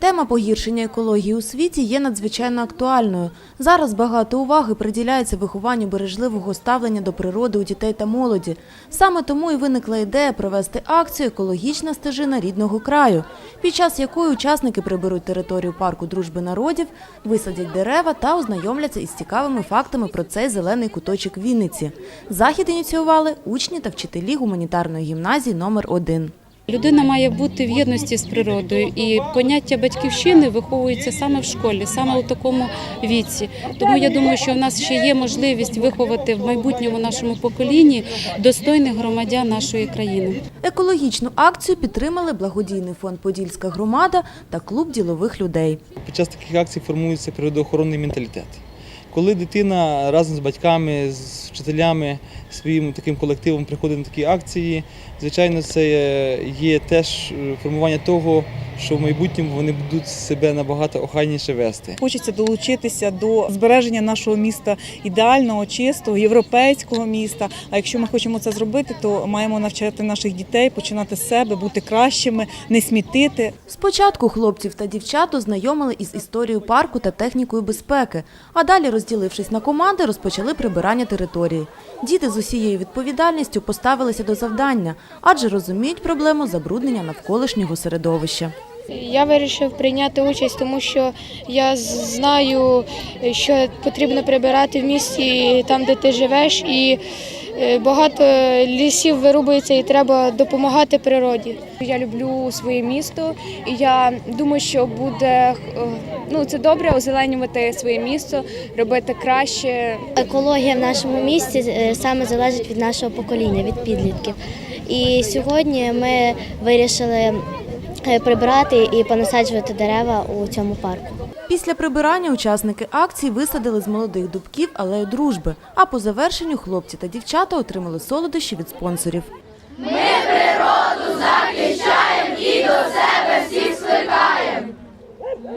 Тема погіршення екології у світі є надзвичайно актуальною. Зараз багато уваги приділяється вихованню бережливого ставлення до природи у дітей та молоді. Саме тому і виникла ідея провести акцію Екологічна стежина рідного краю, під час якої учасники приберуть територію парку дружби народів, висадять дерева та ознайомляться із цікавими фактами про цей зелений куточок Вінниці. Захід ініціювали учні та вчителі гуманітарної гімназії номер 1 Людина має бути в єдності з природою, і поняття батьківщини виховується саме в школі, саме у такому віці. Тому я думаю, що в нас ще є можливість виховати в майбутньому нашому поколінні достойних громадян нашої країни. Екологічну акцію підтримали благодійний фонд Подільська громада та клуб ділових людей. Під час таких акцій формується природоохоронний менталітет. Коли дитина разом з батьками, з вчителями, своїм таким колективом приходить на такі акції, звичайно, це є теж е, формування того, що в майбутньому вони будуть себе набагато охайніше вести. Хочеться долучитися до збереження нашого міста ідеального, чистого, європейського міста. А якщо ми хочемо це зробити, то маємо навчати наших дітей починати з себе, бути кращими, не смітити. Спочатку хлопців та дівчат ознайомили із історією парку та технікою безпеки, а далі, розділившись на команди, розпочали прибирання території. Діти з усією відповідальністю поставилися до завдання, адже розуміють проблему забруднення навколишнього середовища. Я вирішив прийняти участь, тому що я знаю, що потрібно прибирати в місті там, де ти живеш, і багато лісів вирубується, і треба допомагати природі. Я люблю своє місто, і я думаю, що буде е, ну це добре озеленювати своє місто, робити краще. Екологія в нашому місті е, саме залежить від нашого покоління, від підлітків. І сьогодні ми вирішили е, прибрати і понасаджувати дерева у цьому парку. Після прибирання учасники акції висадили з молодих дубків алею дружби, а по завершенню хлопці та дівчата отримали солодощі від спонсорів. Ми